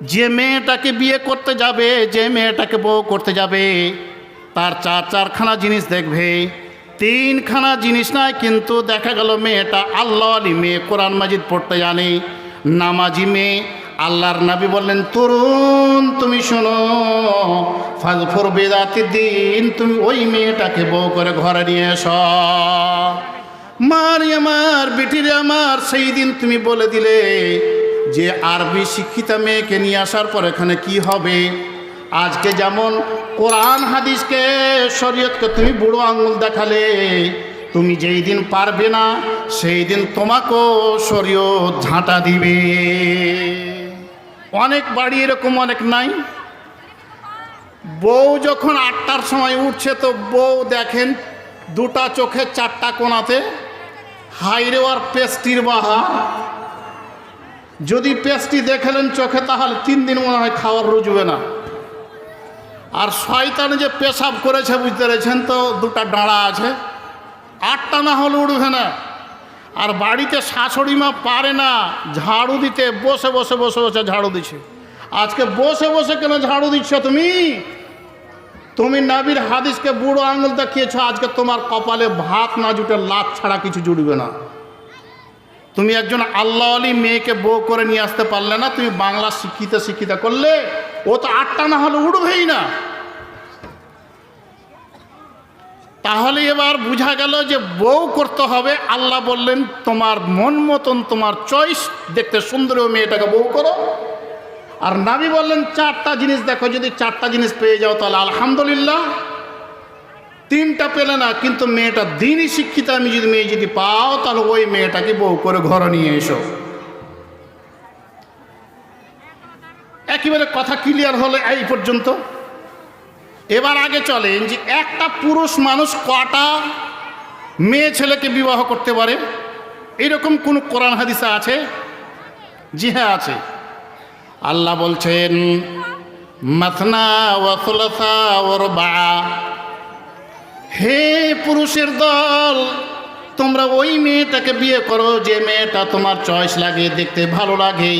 যে মেয়েটাকে বিয়ে করতে যাবে, যে মেয়েটাকে বউ করতে যাবে, তার চার চারখানা জিনিস দেখবে। তিনখানা জিনিস নয়, কিন্তু দেখা গেল মেয়েটা আল্লাহ আলী মেয়ে, কোরআন মাজিদ পড়তে জানে। নামাজি মেয়ে, আল্লাহর নাবি বললেন, তরুণ, তুমি শোনো, ফাজফর বেদাতির দিন, তুমি ওই মেয়েটাকে বউ করে ঘরে নিয়ে এস। মার আমার বিটির আমার সেই দিন তুমি বলে দিলে যে আরবি শিক্ষিতা মেয়েকে নিয়ে আসার পর এখানে কি হবে? আজকে যেমন কোরআন হাদিসকে, শরীয়তকে তুমি বুড়ো আঙুল দেখালে, তুমি যেই দিন পারবে না, সেই দিন তোমাকেও শরীয়ত ঝাঁটা দিবে। অনেক বাড়ি এরকম, অনেক নাই। বউ যখন আটটার সময় উঠছে, তো বউ দেখেন দুটা চোখে চারটা কোনাতে হাইরে আর পেস্টির বাহা। যদি পেস্টি দেখালেন চোখে, তাহলে তিন দিন মনে হয় খাওয়ার রুজবে না। আর শয়তান যে পেশাব করেছে, বুঝতে পেরেছেন তো, দুটা ডাঁড়া আছে, আটটা না হলে উঠবে না। আর বাড়িতে শাশুড়ি মা পারে না, ঝাড়ু দিতে, বসে বসে বসে বসে ঝাড়ু দিচ্ছে। আজকে বসে বসে কেন ঝাড়ু দিচ্ছ তুমি? তুমি নাবির হাদিসকে বুড়ো আঙুল দেখিয়েছ, আজকে তোমার কপালে ভাত না জুটে লাত ছাড়া কিছু জুড়বে না। তুমি একজন আল্লাহ আলী মেয়েকে বউ করে নিয়ে আসতে পারলে না, তুমি বাংলা শিক্ষিত শিক্ষিতা করলে ও তো আটটা না হলে উঠবেই না। তাহলে এবার বোঝা গেল যে বউ করতে হবে, আল্লাহ বললেন, তোমার মন মতন তোমার চয়েস দেখতে সুন্দর মেয়েটাকে বউ করো। আর নাবি বললেন, চারটা জিনিস দেখো, যদি চারটা জিনিস পেয়ে যাও তাহলে আলহামদুলিল্লাহ। তিনটা পেলে না, কিন্তু মেয়েটা দিনই শিক্ষিত, আমি যদি মেয়ে যদি পাও, তাহলে ওই মেয়েটাকে বউ করে ঘরে নিয়ে এসো। একেবারে কথা ক্লিয়ার হলে এই পর্যন্ত। এবার আগে চলেন যে একটা পুরুষ মানুষ কটা মেয়ে ছেলেকে বিবাহ করতে পারে? এরকম কোন কোরআন হাদিসা আছে? জি হ্যাঁ আছে। আল্লাহ বলছেন মাথনা ওয়াসুলসা ওর বা হে পুরুষের দল, তোমরা ওই মেয়েটাকে বিয়ে করো, যে মেয়েটা তোমার চয়েস লাগে, দেখতে ভালো লাগে।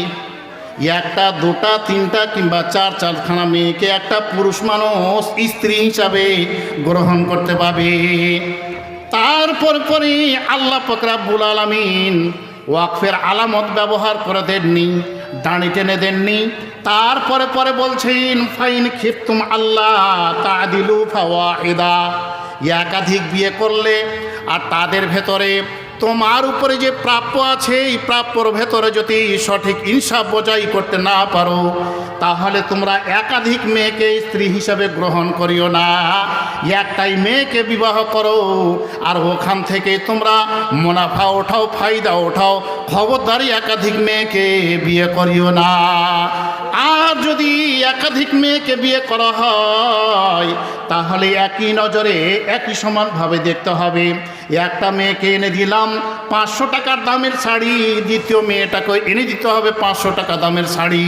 একটা, দুটা, তিনটা কিংবা চার চারখানা মেয়েকে একটা পুরুষ মানুষ স্ত্রী হিসাবে গ্রহণ করতে পাবে তারপর পরে আল্লাহ ফকরাবুল আলমিন ওয়াকফের আলামত ব্যবহার করে দেননি, দাঁড়ি টেনে দেননি। তারপরে পরে বলছেন, ফাইন খিফতুম আল্লাহ তাদিলু ফাওয়াহিদা। একাধিক বিয়ে করলে আর তাদের ভেতরে তোমার উপরে যে প্রাপ্য আছে, এই প্রাপ্যর ভেতরে যদি সঠিক ইনসাফ বজাই করতে না পারো, তাহলে তোমরা একাধিক মেয়েকে স্ত্রী হিসাবে গ্রহণ করিও না। একটাই মেয়েকে বিবাহ করো, আর ওখান থেকে তোমরা মুনাফা ওঠাও, ফায়দা ওঠাও, খবরদারি একাধিক মেয়েকে বিয়ে করিও না। আর যদি একাধিক মেয়েকে বিয়ে করা হয়, তাহলে একই নজরে একই সমানভাবে দেখতে হবে। একটা মেয়েকে এনে দিলাম পাঁচশো টাকার দামের শাড়ি, দ্বিতীয় মেয়েটাকে এনে দিতে হবে পাঁচশো টাকা দামের শাড়ি।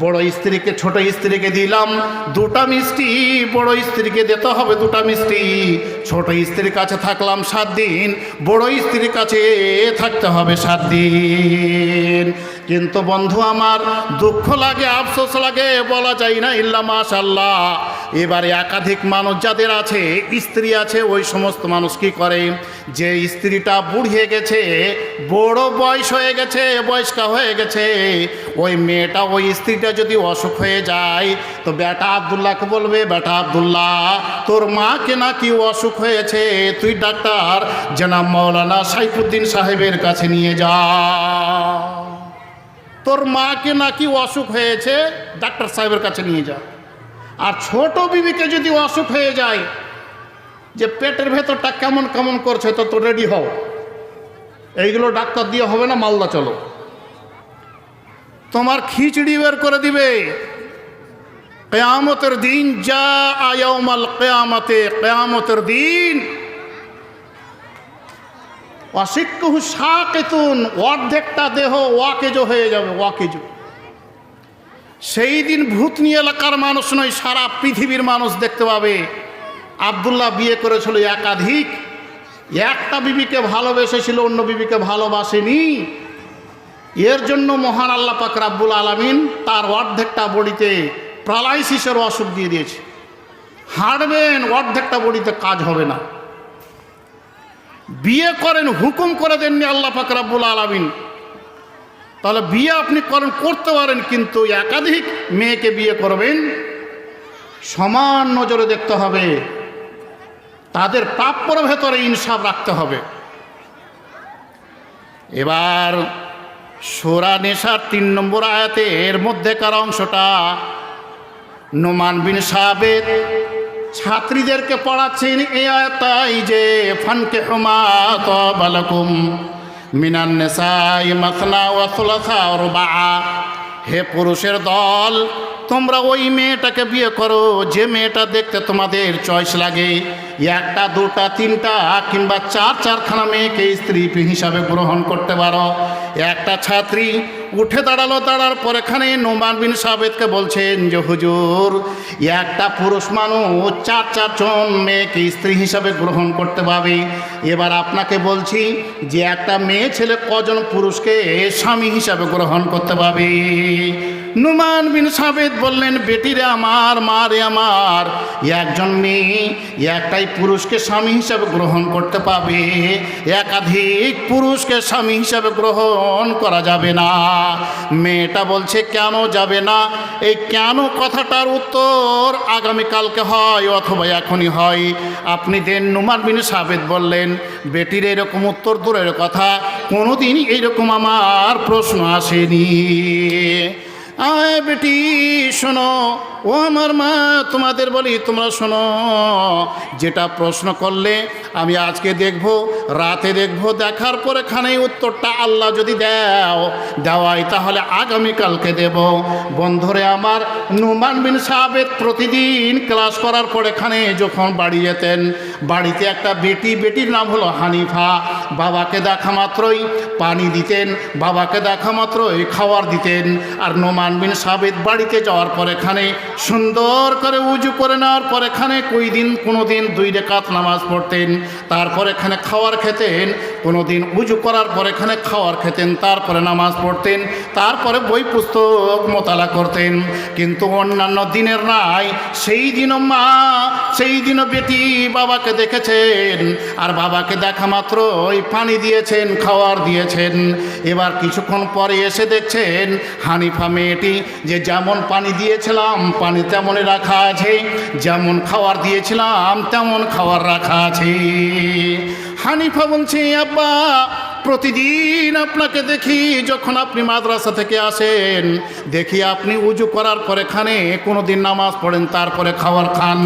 বড় স্ত্রীকে, ছোট স্ত্রীকে দিলাম। দুটা মিষ্টি, বড় স্ত্রীকে দিতে হবে দুটা মিষ্টি। ছোট স্ত্রীর কাছে থাকলাম সাত দিন, বড় স্ত্রীর কাছে থাকতে হবে সাত দিন। কিন্তু বন্ধু আমার, দুঃখ লাগে, আফসোস লাগে, বলা যায় না ইল্লা মাশাল্লাহ এবারে একাধিক মানুষ যাদের আছে, স্ত্রী আছে, ওই সমস্ত মানুষ কি করে? যে স্ত্রীটা বুড়িয়ে গেছে, বড় বয়স হয়ে গেছে, বয়স্কা হয়ে গেছে, ওই মেয়েটা, ওই স্ত্রীটা যদি অসুখ হয়ে যায়, তো বেটা আবদুল্লাহকে বলবে, বেটা আবদুল্লাহ, তোর মাকে নাকি অসুখ হয়েছে, তুই ডাক্তার জনাব মৌলানা সাইফুদ্দিন সাহেবের কাছে নিয়ে যা। তোর মাকে নাকি অসুখ হয়েছে, ডাক্তার সাহেবের কাছে নিয়ে যা। আর ছোট বিবিকে যদি অসুখ হয়ে যায়, যে পেটের ভেতরটা কেমন কেমন করছে, তো তো রেডি হও। এইগুলো ডাক্তার দিয়ে হবে না, মালদা চলো। তোমার খিচড়ি বের করে দিবে। কেয়ামতের দিন যা আয়ামাল কেয়ামতে, কেয়ামতের দিন অশিক্ষু সাকেতুন, অর্ধেকটা দেহ ওয়াকেজ হয়ে যাবে, ওয়াকেজ। সেই দিন ভূত নিয়ে এলাকার মানুষ নয়, সারা পৃথিবীর মানুষ দেখতে পাবে। আবদুল্লাহ বিয়ে করেছিল একাধিক। একটা বিবিকে ভালোবেসেছিল, অন্য বিবিকে ভালোবাসেনি। এর জন্য মহান আল্লাহ পাক রাব্বুল আলামিন তার অর্ধেকটা বডিতে প্রালাইসিসের অসুখ দিয়ে দিয়েছে। হাঁটবেন, অর্ধেকটা বডিতে কাজ হবে না। বিয়ে করেন, হুকুম করে দেননি আল্লাহ পাক রাব্বুল আলামিন। তাহলে বিয়ে আপনি করেন, করতে পারেন, কিন্তু একাধিক মেয়েকে বিয়ে করবেন, সমান নজরে দেখতে হবে। তাদের প্রাপ্যর ভেতরে ইনসাফ রাখতে হবে। এবার সোরা নেশার তিন নম্বর আয়াতে এর মধ্যেকার অংশটা নোমান বিন সাহেবের ছাত্রীদেরকে পড়াচ্ছেন, এই আয়াতাই যে ফানকে হুমাত বালকুম মিনান নেশাই মাসনা ওয়াসুলাসা সুলাসা রুবা হে পুরুষের দল, তোমরা ওই মেয়েটাকে বিয়ে করো, যে মেয়েটা দেখতে তোমাদের চয়েস লাগে। একটা, দুটা, তিনটা, কিংবা চার, চারখানা মেয়েকে স্ত্রী হিসাবে গ্রহণ করতে পারো। একটা ছাত্রী উঠে দাঁড়াল, দাঁড়ার পর এখানে নোমান বিন সাবেদকে বলছেন যে হুজুর, একটা পুরুষ মানুষ চার চারজন মেয়েকে স্ত্রী হিসাবে গ্রহণ করতে পারবে। এবার আপনাকে বলছি যে একটা মেয়ে ছেলে কজন পুরুষকে স্বামী হিসাবে গ্রহণ করতে পারবে? নুমান বিন সাবেদ বললেন বেটিরে আমার মারে আমার, একজন মেয়ে একটাই পুরুষকে স্বামী হিসাবে গ্রহণ করতে পাবে একাধিক পুরুষকে স্বামী হিসাবে গ্রহণ করা যাবে না। মেয়েটা বলছে, কেন যাবে না? এই কেন কথাটার উত্তর আগামীকালকে হয় অথবা এখনই হয়। আপনি দেন নুমার বিন সাবেদ বললেন, বেটির এরকম উত্তর দূরের কথা, কোনোদিনই এইরকম আমার প্রশ্ন আসেনি। আয় বেটি, শোনো। ও আমার মা, তোমাদের বলি, তোমরা শোনো। যেটা প্রশ্ন করলে আমি আজকে দেখব, রাতে দেখব, দেখার পরে খানে উত্তরটা আল্লাহ যদি দাও, দেওয়াই তাহলে আগামীকালকে দেব। বন্ধরে আমার, নুমান বিন সাহেব প্রতিদিন ক্লাস করার পরে এখানে যখন বাড়ি যেতেন বাড়িতে একটা বেটি, বেটির নাম হলো হানিফা। বাবাকে দেখা মাত্রই পানি দিতেন, বাবাকে দেখা মাত্রই খাওয়ার দিতেন। আর নোমান বিন সাবেদ বাড়িতে যাওয়ার পর এখানে সুন্দর করে উজু করে নেওয়ার পর এখানে কুই দিন, কোনো দিন দুই রেখাত নামাজ পড়তেন। তারপর এখানে খাওয়ার খেতেন কোনো দিন উজু করার পর এখানে খাওয়ার খেতেন, তারপরে নামাজ পড়তেন, তারপরে বই পুস্তক মোতালা করতেন। কিন্তু অন্যান্য দিনের নাই, সেই দিনও মা, সেই দিনও বেটি বাবাকে দেখেছেন, আর বাবাকে দেখা মাত্র ওই পানি দিয়েছেন, খাওয়ার দিয়েছেন। এবার কিছুক্ষণ পরে এসে দেখছেন, হানিফা মেয়েটি যে যেমন পানি দিয়েছিলাম, পানি তেমনই রাখা আছে, যেমন খাওয়ার দিয়েছিলাম, তেমন খাওয়ার রাখা আছে। হানিফা বলছে আব্বা প্রতিদিন আপনাকে দেখি যখন আপনি মাদ্রাসা থেকে আসেন। দেখি আপনি উজু করার পরে খানে কোনো দিন নামাজ পড়েন, তারপরে খাওয়ার খান।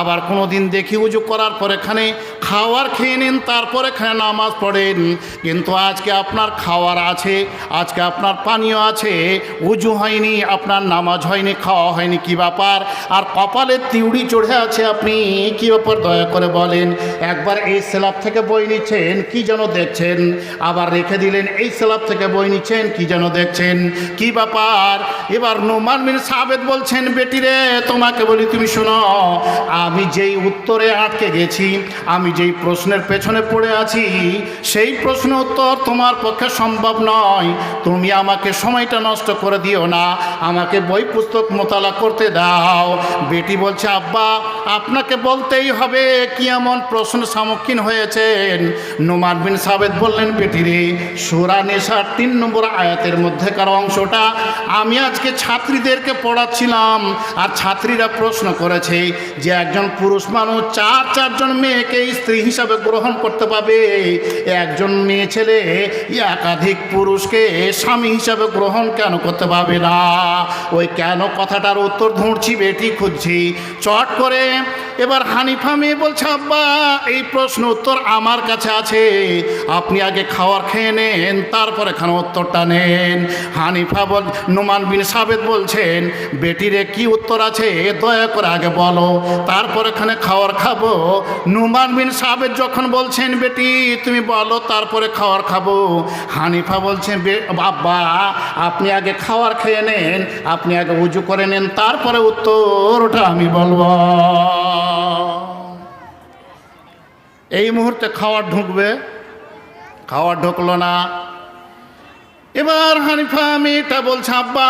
আবার কোনো দিন দেখি উজু করার পরে খানে, খাওয়ার খেয়ে নিন, তারপরে খানে নামাজ পড়েন। কিন্তু আজকে আপনার খাওয়ার আছে, আজকে আপনার পানীয় আছে, উজু হয়নি, আপনার নামাজ হয়নি, খাওয়া হয়নি, কি ব্যাপার? আর কপালে তিউড়ি চড়ে আছে আপনি, কি ব্যাপার? দয়া করে বলেন। একবার এই সেলাব থেকে বই নিচ্ছেন, কি যেন দেখছেন? আবার রেখে দিলেন, এই স্ল্যাব থেকে বই নিচ্ছেন, কি যেন দেখছেন? কি ব্যাপার? এবার নোমান বিন সাবেদ বলছেন, বেটি রে, তোমাকে বলি, তুমি শোনো, আমি যেই উত্তরে আটকে গেছি, আমি যেই প্রশ্নের পেছনে পড়ে আছি, সেই প্রশ্ন উত্তর তোমার পক্ষে সম্ভব নয়। তুমি আমাকে সময়টা নষ্ট করে দিও না, আমাকে বই পুস্তক মোতালা করতে দাও। বেটি বলছে, আব্বা, আপনাকে বলতেই হবে, কি এমন প্রশ্ন সম্মুখীন হয়েছেন? নোমান বিন সাবেদ বললেন বেটি রে সুরা নেশার তিন নম্বর আয়াতের মধ্যেকার অংশটা, আমি আজকে ছাত্রীদেরকে পড়াচ্ছিলাম, আর ছাত্রীরা প্রশ্ন করেছে যে একজন পুরুষ মানুষ চার চারজন মেয়েকে স্ত্রী হিসাবে গ্রহণ করতে পাবে একজন মেয়ে ছেলে একাধিক পুরুষকে স্বামী হিসাবে গ্রহণ কেন করতে পারবে না? ওই কেন কথাটার উত্তর ধুঁড়ছি বেটি খুঁজছি। চট করে এবার হানিফা মেয়ে বলছে, আব্বা, এই প্রশ্ন উত্তর আমার কাছে আছে। আপনি আগে খাওয়ার খেয়ে নেন, তারপর এখানে উত্তরটা নেন। হানিফা বল, নুমান বিন সাবেদ বলছেন, বেটিরে কি উত্তর আছে? দয়া করে আগে বলো। তারপর এখানে খাওয়ার খাব। নুমান বিন সাবেদ যখন বলছেন, বেটি, তুমি বলো, তারপরে খাওয়ার খাব। হানিফা বলছেন "বে- বাবা আপনি আগে খাওয়ার খেয়ে নেন, আপনি আগে উজু করে নেন, তারপরে উত্তরটা আমি বলব। এই মুহূর্তে খাওয়ার ঢুকবে। খাওয়ার ঢুকলো না। এবার হানিফা মেয়েটা বলছে আব্বা